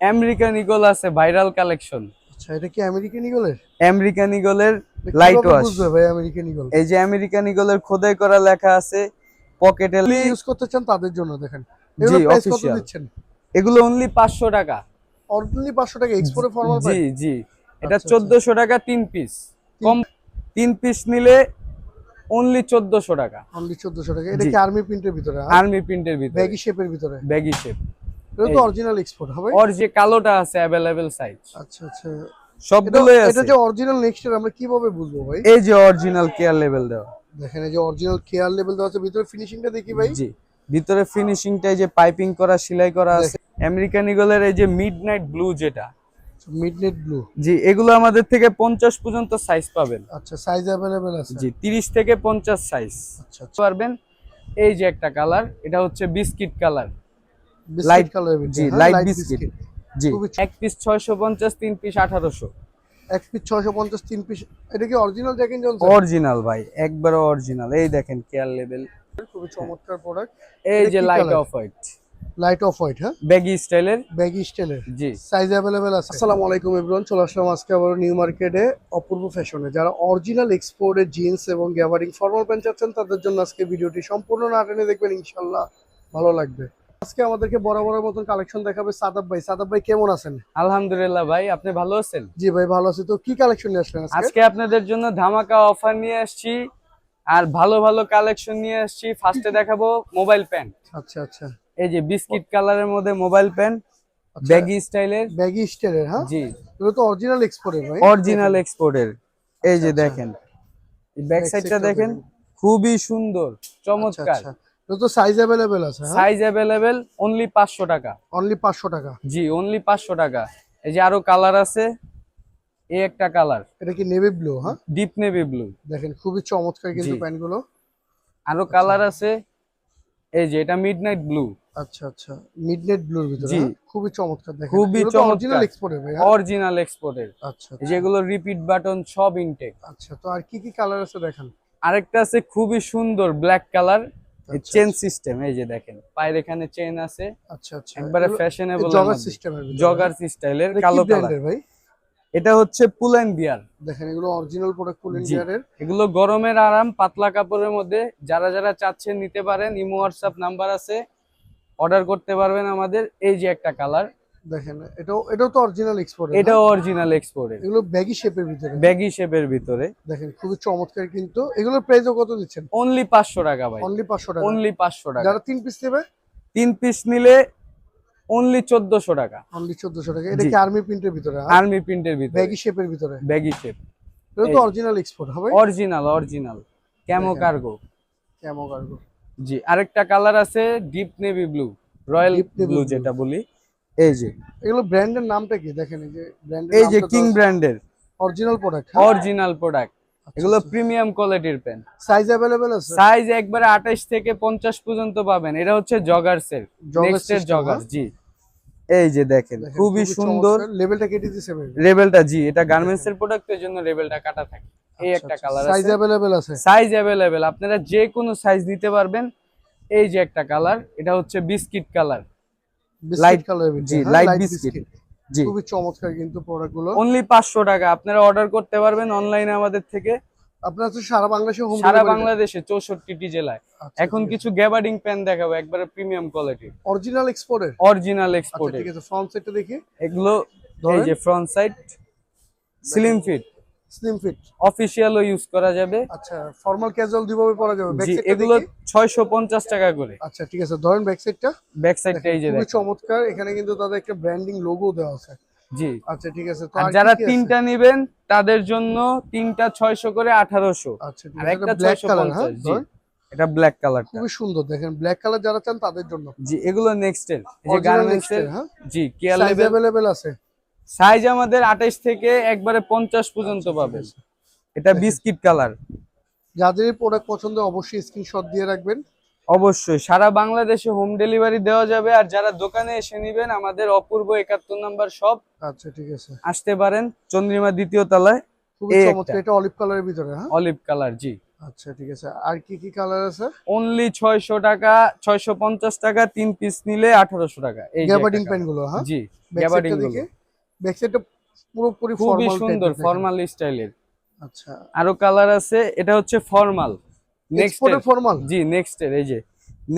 American eagle আছে viral collection আচ্ছা এটা কি আমেরিকান ইগলের আমেরিকান ইগলের লাইট ওয়াশ বুঝবে ভাই আমেরিকান ইগল এই যে আমেরিকান ইগলের খোদাই করা লেখা আছে পকেটে ইউজ করতে চান তাদের জন্য দেখেন। এগুলো প্রাইস কত দিচ্ছেন? এগুলো অনলি পাঁচশো টাকা। অরিজিনালি 500 টাকা এক্সপোর্টে ফর্মাল জি জি। এটা আচ্ছা, চোদ্দশো টাকা তিন পিস কম তিন পিস নিলে অনলি চোদ্দশো টাকা। অনলি 1400 টাকা। এটা কি আর্মি প্রিন্টের ভিতরে আর্মি প্রিন্টের ভিতরে। ব্যাগি শেপের ভিতরে? ব্যাগি শেপ এটা তো এই। অরিজিনাল এক্সপোর্ট হবে ওর যে কালোটা আছে অ্যাভেলেবেল সাইজ আচ্ছা আচ্ছা এটা সবগুলোই এটা আছে যে অরিজিনাল নেক্সট আমরা কিভাবে বুঝবো ভাই এই যে অরিজিনাল কেয়ার লেভেল দেওয়া দেখেন এই যে অরিজিনাল কেয়ার লেভেল দেওয়া আছে ভিতরে ফিনিশিংটা দেখি ভাই জি ভিতরে ফিনিশিংটাই যে পাইপিং করা সেলাই করা আছে আমেরিকান ইগলের এই যে মিডনাইট ব্লু যেটা মিডনেট ব্লু জি এগুলো আমাদের থেকে পঞ্চাশ পর্যন্ত সাইজ পাবেন আচ্ছা সাইজ अवेलेबल আছে জি তিরিশ থেকে পঞ্চাশ সাইজ আচ্ছা আচ্ছা পারবেন এই যে একটা কালার এটা হচ্ছে বিস্কিট কালার Light- কালার জি লাইট বিস্কিট জি। এক পিস ছয়শো পঞ্চাশ তিন পিস আঠারোশো। এক পিস 650 তিন পিস এটা কি অরিজিনাল এন্ড জনসন অরিজিনাল ভাই একবারে অরিজিনাল এই দেখেন কেয়ার লেভেল খুবই চমৎকার প্রোডাক্ট এই যে light off white light off white হ্যাঁ? ব্যাগি স্টাইলের ব্যাগি স্টাইলের জি। সাইজ অ্যাভেলেবেল আছে। আসসালামু আলাইকুম এভরিওয়ান চলে আসলাম আজকে আবার নিউ মার্কেটে অপূর্ব ফ্যাশনে যারা অরিজিনাল এক্সপোর্টের জিন্স এবং গ্যাবারিং ফর্মাল প্যান্ট চাচ্ছেন তাদের জন্য আজকে ভিডিওটি সম্পূর্ণ না টেনে দেখবেন ইনশাল্লাহ ভালো লাগবে। আজকে আমাদেরকে বরাবরের মতন কালেকশন দেখাবে সাদাব ভাই। সাদাব ভাই কেমন আছেন? আলহামদুলিল্লাহ ভাই আপনি ভালো আছেন? জি ভাই ভালো আছি। তো কি কালেকশন নিয়ে আসলেন আজকে? আপনাদের জন্য ধামাকা অফার নিয়ে আসছি আর ভালো ভালো কালেকশন নিয়ে আসছি। ফার্স্টে দেখাবো মোবাইল প্যান্ট আচ্ছা আচ্ছা। এই যে বিস্কিট কালারের মধ্যে মোবাইল প্যান্ট আচ্ছা। ব্যাগি স্টাইলের ব্যাগি স্টাইলের হ্যাঁ? জি। এগুলো তো অরিজিনাল এক্সপোর্টের ভাই। অরিজিনাল এক্সপোর্টের এই যে আচ্ছা। দেখেন। ব্যাক Back সাইডটা দেখেন। খুবই সুন্দর আচ্ছা চমৎকার আচ্ছা। তো সাইজ অ্যাভেলেবেল আছে হ্যাঁ? সাইজ অ্যাভেলেবেল অনলি পাঁচশো টাকা। অনলি পাঁচশো টাকা। জি অনলি পাঁচশো টাকা। এই যে আরও কালার আছে এই একটা কালার এটা কি নেভি ব্লু হ্যাঁ? ডিপ নেভি ব্লু দেখেন খুবই চমৎকার কিন্তু। প্যান্টগুলো। আরও কালার আছে এই যে এটা মিডনাইট ব্লু আচ্ছা আচ্ছা। মিডনাইট ব্লুর ভিতরে জি। হ্যাঁ? খুবই চমৎকার দেখেন। খুবই। অরিজিনাল এক্সপোর্টের ভাই হ্যাঁ? অরিজিনাল এক্সপোর্টের আচ্ছা আচ্ছা। যেগুলো রিপিট বাটন সব ইনটেক আচ্ছা তো আর কি কি কালার আছে দেখেন? আরেকটা আছে খুবই সুন্দর ব্ল্যাক কালার আচ্ছা, চেন সিস্টেম এই যে দেখেন। পায়ের এখানে চেন আছে। আচ্ছা আচ্ছা। একবারে ফ্যাশনেবল জগার সিস্টেম জগার স্টাইলের কালো কালার ভাই? এটা হচ্ছে পুল অ্যান্ড বিয়ার দেখেন এগুলো অরিজিনাল প্রোডাক্ট পুলেন বিয়ারের এগুলো গরমের আরাম পাতলা কাপড়ের মধ্যে। যারা যারা চাচ্ছেন নিতে পারেন ইমো হোয়াটসঅ্যাপ নাম্বার আছে। অর্ডার করতে পারবেন আমাদের। এই যে একটা কালার দেখেন এটাও এটাও তো অরিজিনাল এক্সপোর্টের এটা অরিজিনাল এক্সপোর্টের এগুলো ব্যাগি শেপের ভিতরে। ব্যাগি শেপের ভিতরে। দেখেন খুবই চমৎকার কিন্তু। এগুলোর প্রাইসও কত দিচ্ছেন? অনলি পাঁচশো টাকা ভাই। অনলি পাঁচশো টাকা। অনলি পাঁচশো টাকা। যারা তিন পিস নেবে? তিন পিস নিলে অনলি চোদ্দশো টাকা। অনলি চোদ্দশো টাকা। এটা। কি আর্মি প্রিন্টের ভিতরে? আর্মি প্রিন্টের ভিতরে। ব্যাগি শেপের ভিতরে। ব্যাগি শেপ এটা তো অরিজিনাল এক্সপোর্ট হবে অরিজিনাল অরিজিনাল ক্যামো কার্গো কেমন কার্গো জি আরেকটা কালার আছে deep navy blue royal blue যেটা বলি। এই যে এগুলো ব্র্যান্ডের নামটা কি দেখেন এই যে ব্র্যান্ডের এই যে কিং ব্র্যান্ডের অরিজিনাল প্রোডাক্ট অরিজিনাল প্রোডাক্ট এগুলো প্রিমিয়াম কোয়ালিটির পেন সাইজ अवेलेबल আছে সাইজ একবারে আঠাশ থেকে পঞ্চাশ পর্যন্ত পাবেন এটা হচ্ছে জগার্সের Jogger নেক্সটের system, জগার হ্যাঁ? জি এই যে দেখেন দেখেন, খুবই সুন্দর লেভেলটা কেটে দিছে ভাই লেভেলটা জি এটা গার্মেন্টস এর প্রোডাক্টের জন্য লেভেলটা কাটা থাকে এই একটা কালার সাইজ আছে अवेलेबल আছে সাইজ অ্যাভেলেবেল আপনারা যে কোনো সাইজ নিতে পারবেন এই যে একটা কালার এটা হচ্ছে biscuit colour biscuit Light- colour জি লাইট বিস্কিট জি। খুবই চমৎকার কিন্তু প্রোডাক্টগুলো। অনলি পাঁচশো টাকা। আপনারা অর্ডার করতে পারবেন অনলাইনে আমাদের থেকে। আপনারা তো সারা বাংলাদেশে হোম সারা বাংলাদেশে চৌষট্টিটি জেলায়। আচ্ছা, এখন কিছু গ্যাবার্ডিং প্যান দেখাবো একবারে প্রিমিয়াম কোয়ালিটির অরিজিনাল এক্সপোর্টের অরিজিনাল এক্সপোর্টের ঠিক আছে ফ্রন্ট সাইডটা দেখি। এগুলো এই যে front side slim fit slim fit অফিশিয়ালও use করা যাবে। আচ্ছা ফর্মাল ক্যাজুয়াল দুইভাবে পরা যাবে। ব্যাক সাইড এগুলো 650 টাকা করে। আচ্ছা ঠিক আছে ধরেন ব্যাক সাইডটা ব্যাক সাইডটা এই যে খুব চমৎকার। এখানে কিন্তু তাদের একটা ব্র্যান্ডিং লোগো দেওয়া আছে। জি। আচ্ছা ঠিক আছে তো যারা তিনটা নেবেন তাদের জন্য তিনটা 600 করে 1800 আচ্ছা আর একটা 650 হ্যাঁ, জি। এটা ব্ল্যাক কালার খুব সুন্দর দেখেন ব্ল্যাক কালার যারা চান তাদের জন্য। জি এগুলো নেক্সট এর এই যে গার্মেন্টস হ্যাঁ। এর জি কেয়ার লেভেল আছে। সাইজ আমাদের আঠাইশ থেকে একবারে পঞ্চাশ পর্যন্ত পাবেন এটা বিস্কিট কালার যাদের প্রোডাক্ট পছন্দ অবশ্যই স্ক্রিনশট দিয়ে রাখবেন। অবশ্যই সারা বাংলাদেশে হোম ডেলিভারি দেওয়া যাবে আর যারা দোকানে এসে নেবেন আমাদের অপূর্ব একাত্তর নাম্বার সব আচ্ছা ঠিক আছে। আসতে পারেন চন্দ্রিমা দ্বিতীয় তলায়। এটা অলিভ কালারের ভিতরে হ্যাঁ? অলিভ কালার জি। আচ্ছা ঠিক আছে। আর কি কি কালার আছে? অনলি ছয়শো টাকা ছয়শো পঞ্চাশ টাকা তিন পিস নিলে আঠারোশো টাকা। এই গ্যাবার্ডিং। প্যান্টগুলো হ্যাঁ? জি গ্যাবার্ডিং দেখে। ব্যাক সাইডটা পুরোপুরি খুবই সুন্দর ফর্মাল স্টাইলের আচ্ছা। আরও কালার আছে এটা হচ্ছে ফর্মাল নেক্সট ফর্মাল জি নেক্সট এর এই যে।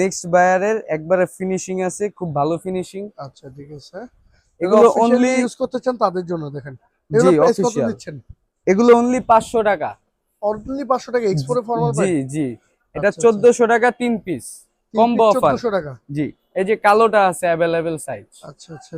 নেক্সট বায়ারের একবারে ফিনিশিং আছে খুব ভালো ফিনিশিং আচ্ছা ঠিক আছে। এগুলো অনলি ইউজ করতে চান তাদের জন্য দেখেন। জি অফিশিয়াল দিচ্ছেন? এগুলো অনলি পাঁচশো টাকা। অনলি 500 টাকা এক্সপোর্টের ফর্মাল জি জি। এটা আচ্ছা, চোদ্দশো টাকা তিন পিস combo offer। 1400 টাকা? জি এই যে কালোটা আছে অ্যাভেলেবেল সাইজ আচ্ছা আচ্ছা।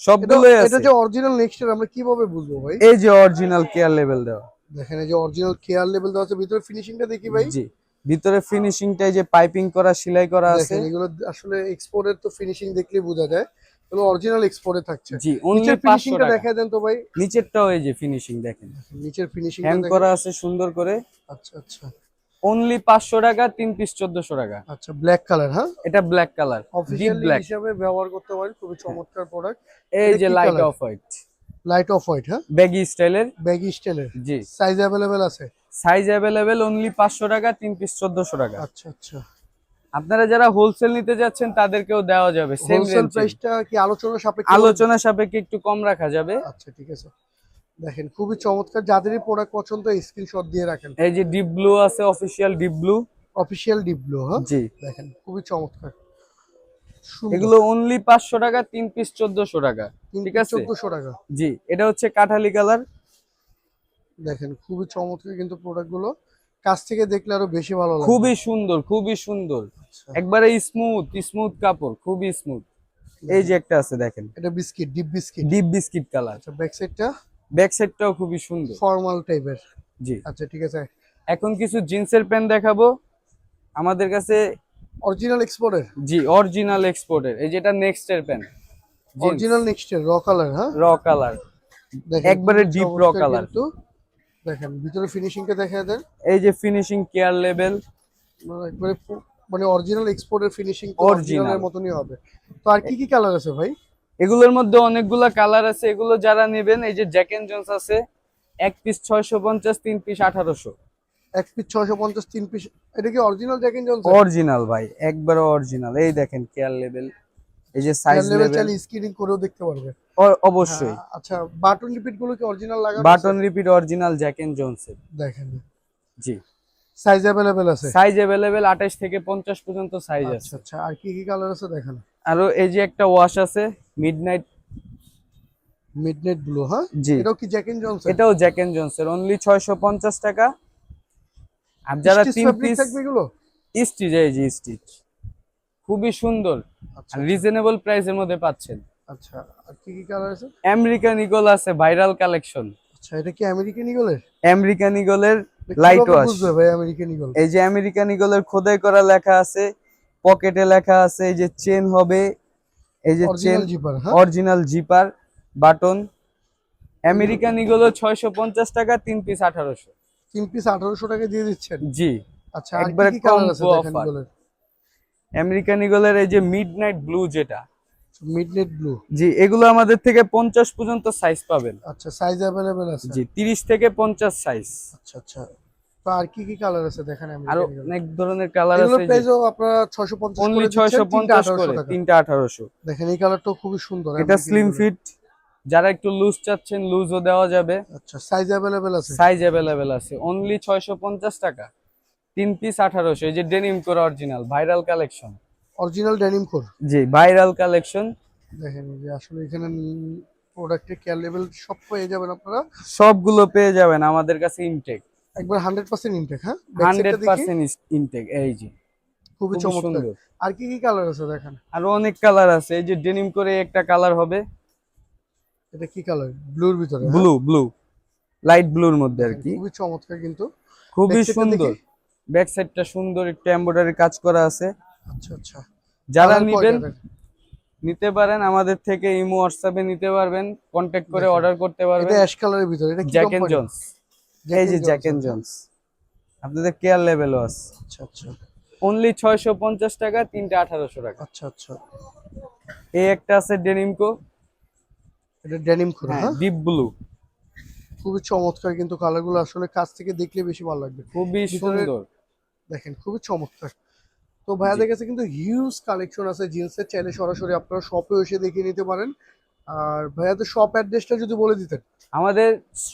সবগুলোই এটা যে অরিজিনাল নেক্সট আমরা কীভাবে বুঝব ভাই? এই যে অরিজিনাল কেয়ার লেভেল দেওয়া। দেখেন এই যে অরিজিনাল কেয়ার লেভেল দেওয়া আছে ভিতরে ফিনিশিংটা দেখি ভাই। জি ভিতরে ফিনিশিংটা এই যে পাইপিং করা সেলাই করা আছে। এগুলো আসলে এক্সপোর্টের তো ফিনিশিং দেখলেই বোঝা যায়। এগুলো অরিজিনাল এক্সপোর্টে থাকছে। জি নিচের ফিনিশিংটা দেখা দেন তো ভাই। নিচেরটাও এই যে ফিনিশিং দেখেন। নিচের হ্যান্ড করা আছে সুন্দর করে। আচ্ছা আচ্ছা। অনলি পাঁচশো টাকা তিন পিস চোদ্দশো টাকা। আচ্ছা ব্ল্যাক কালার হ্যাঁ? এটা ব্ল্যাক কালার ডিপ ব্ল্যাক হিসাবে ব্যবহার করতে পারেন খুবই চমৎকার প্রোডাক্ট এই যে light off white light off white হ্যাঁ? ব্যাগি স্টাইলের ব্যাগি স্টাইলের জি। সাইজ অ্যাভেলেবেল আছে? সাইজ অ্যাভেলেবেল অনলি পাঁচশো টাকা তিন পিস চোদ্দশো টাকা। আচ্ছা আচ্ছা। আপনারা যারা হোলসেল নিতে যাচ্ছেন তাদেরকেও দেওয়া যাবে হোলসেল প্রাইসটা কি আলোচনা সাপেক্ষে? আলোচনা সাপেক্ষে একটু কম রাখা যাবে। আচ্ছা ঠিক আছে। দেখেন খুবই চমৎকার। যাদেরই প্রোডাক্ট পছন্দ স্ক্রিনশট দিয়ে রাখেন। এই যে ডিপ ব্লু আছে অফিসিয়াল ডিপ ব্লু অফিশিয়াল ডিপলো হ্যাঁ? জি। দেখেন খুবই চমৎকার। এগুলো অনলি পাঁচশো টাকা তিন পিস চোদ্দশো টাকা। তিন ঠিক আছে? 1400 টাকা। জি এটা হচ্ছে কাঠালি কালার দেখেন খুবই চমৎকার কিন্তু প্রোডাক্টগুলো। কাছ থেকে দেখলে আরও বেশি ভালো লাগবে। খুবই সুন্দর খুবই সুন্দর। আচ্ছা, একবারে স্মুথ স্মুথ কাপড় খুবই স্মুথ এই যে একটা আছে দেখেন। এটা biscuit deep biscuit. Deep biscuit colour আচ্ছা ব্যাক সাইডটা ব্যাক সাইডটাও খুবই সুন্দর। ফর্মাল টাইপের। জি। আচ্ছা ঠিক আছে। এখন কিছু জিন্সের প্যান্ট দেখাবো। আমাদের কাছে অরিজিনাল এক্সপোর্টের জি অরিজিনাল এক্সপোর্টের এই যেটা নেক্সট এর প্যান্ট। অরিজিনাল নেক্সট র কালার হ্যাঁ? র কালার একবারে raw চমৎকার colour। কিন্তু। দেখেন ভিতরে ফিনিশিংটা দেখা দেন। এই যে ফিনিশিং কেয়ার লেভেল মানে একবারে মানে অরিজিনাল এক্সপোর্টের ফিনিশিং Original। অরিজিনালের মতনই হবে। তো আর কি কি কালার আছে ভাই? এগুলোর মধ্যে অনেকগুলা কালার আছে এগুলো যারা নেবেন এই যে জ্যাক এন্ড জোন্স আছে এক পিস ছয়শো পঞ্চাশ তিন পিস আঠারোশো। এক পিস ছয়শো পঞ্চাশ তিন পিস এটা কি original Jack and Johnson original ভাই একবারে অরিজিনাল এই দেখেন কেয়ার লেভেল এই যে সাইজ লেভেল চাইলে স্ক্রিনিং করেও দেখতে পারবে। অবশ্যই। হ্যাঁ, আচ্ছা বাটন রিপিটগুলো কি অরিজিনাল লাগানো button rivet original Jack and জোন্সের দেখেন। জি। সাইজ अवेलेबल আছে সাইজ অ্যাভেলেবেল আঠাশ থেকে পঞ্চাশ পর্যন্ত সাইজ আচ্ছা আছে আচ্ছা আর কি কি কালার আছে দেখেন আরো এই যে একটা ওয়াশ আছে মিডনাইট মিডনাইট ব্লু হ্যাঁ জি এটাও কি জ্যাক এন্ড জনসন এটাও জ্যাক এন্ড জোন্সের অনলি ছয়শো পঞ্চাশ টাকা আর যারা তিন পিস থাকবে এগুলো স্টিচ এই যে স্টিচ খুবই সুন্দর আচ্ছা আর রিজনেবল প্রাইসের মধ্যে পাচ্ছেন আচ্ছা আর কি কি কালার আছে আমেরিকান ইগল আছে ভাইরাল কালেকশন আচ্ছা এটা কি আমেরিকান ইগলের আমেরিকান ইগলের লাইট ওয়াশ বুঝবে ভাই আমেরিকান ইগল এই যে আমেরিকান ইগলের খোদাই করা লেখা আছে পকেটে লেখা আছে এই যে চেন হবে এই যে chain original zipper original zipper button American Eagle ছয়শো পঞ্চাশ টাকা তিন পিস আঠারোশো। তিন পিস আঠারোশো টাকা দিয়ে দিচ্ছেন? জি। আচ্ছা একবারে দেখেন ইগলের আমেরিকান ইগলের এই যে মিড নাইট ব্লু যেটা মিডনাইট ব্লু জি এগুলো আমাদের থেকে পঞ্চাশ পর্যন্ত সাইজ পাবেন আচ্ছা সাইজ अवेलेबल আছে জি তিরিশ থেকে পঞ্চাশ সাইজ আচ্ছা আচ্ছা তো আর কি কি কালার আছে দেখেন আরো আমেরিকান ইগল অনেক ধরনের কালার এগুলোর আছে প্রাইসও আপনারা 650 অনলি করে ছয়শো দিচ্ছেন পঞ্চাশ 1800 করে টাকা। তিনটা আঠারোশো দেখেন এই কালারটাও খুবই সুন্দর এটা American স্লিম Eagle-এর। ফিট যারা একটু লুজ চাচ্ছেন লুজও দেওয়া যাবে আচ্ছা সাইজ अवेलेबल আছে সাইজ অ্যাভেলেবেল আছে অনলি ছয়শো পঞ্চাশ টাকা তিন পিস আঠারোশো এই যে ডেনিম করে original viral collection original denim core জি ভাইরাল কালেকশন দেখেন যে আসলে এখানে প্রোডাক্টের কেয়ার লেভেল সব পেয়ে যাবেন আপনারা। সবগুলো পেয়ে যাবেন আমাদের কাছে ইনটেক একবার 100% ইনটেক হ্যাঁ? Back হান্ড্রেড side টা দেখি। পার্সেন্ট ইনটেক এই যে। খুবই চমৎকার। আর কি কি কালার আছে দেখেন? আরও অনেক কালার আছে। এই যে ডেনিম করে একটা কালার হবে। এটা কি কালার ব্লুর ভিতরে? ব্লু ব্লু লাইট ব্লুর মধ্যে আর কি। খুবই চমৎকার কিন্তু। খুবই সুন্দর। ব্যাক সাইডটা সুন্দর একটু এমব্রয়ডারি কাজ করা আছে। আচ্ছা আচ্ছা। যারা নিবেন নিতে পারেন আমাদের থেকে ইমো হোয়াটসঅ্যাপে নিতে পারবেন কন্টাক্ট করে অর্ডার করতে পারবেন। এটা অ্যাশ কালারের ভিতরে এটা কি জ্যাক এন্ড জন্স এই যে জ্যাক এন্ড জন্স আপনাদের কেয়ার লেভেলও আছে। আচ্ছা আচ্ছা। অনলি ছয়শো পঞ্চাশ টাকা তিনটা আঠারোশো টাকা। আচ্ছা আচ্ছা। এই একটা আছে ডেনিমকো এটা ডেনিম কোর হ্যাঁ হ্যাঁ? ডিপ ব্লু খুবই চমৎকার কিন্তু কালারগুলো আসলে কাছ থেকে দেখলে বেশি ভালো লাগবে। খুবই সুন্দর। দেখেন খুবই চমৎকার। তো ভাইয়াদের কাছে কিন্তু হিউজ কালেকশন আছে জিন্সের চাইলে সরাসরি আপনারা শপে এসে দেখে নিতে পারেন। আর ভাইয়াদের শপ অ্যাড্রেসটা যদি বলে দিতেন। আমাদের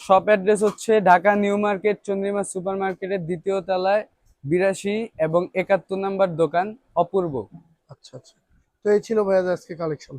শপ অ্যাড্রেস হচ্ছে Dhaka New Market Chandrima super মার্কেটের দ্বিতীয় তলায় বিরাশি এবং একাত্তর নাম্বার দোকান অপূর্ব। আচ্ছা আচ্ছা। তো এই ছিল ভাইয়াদের আজকে কালেকশন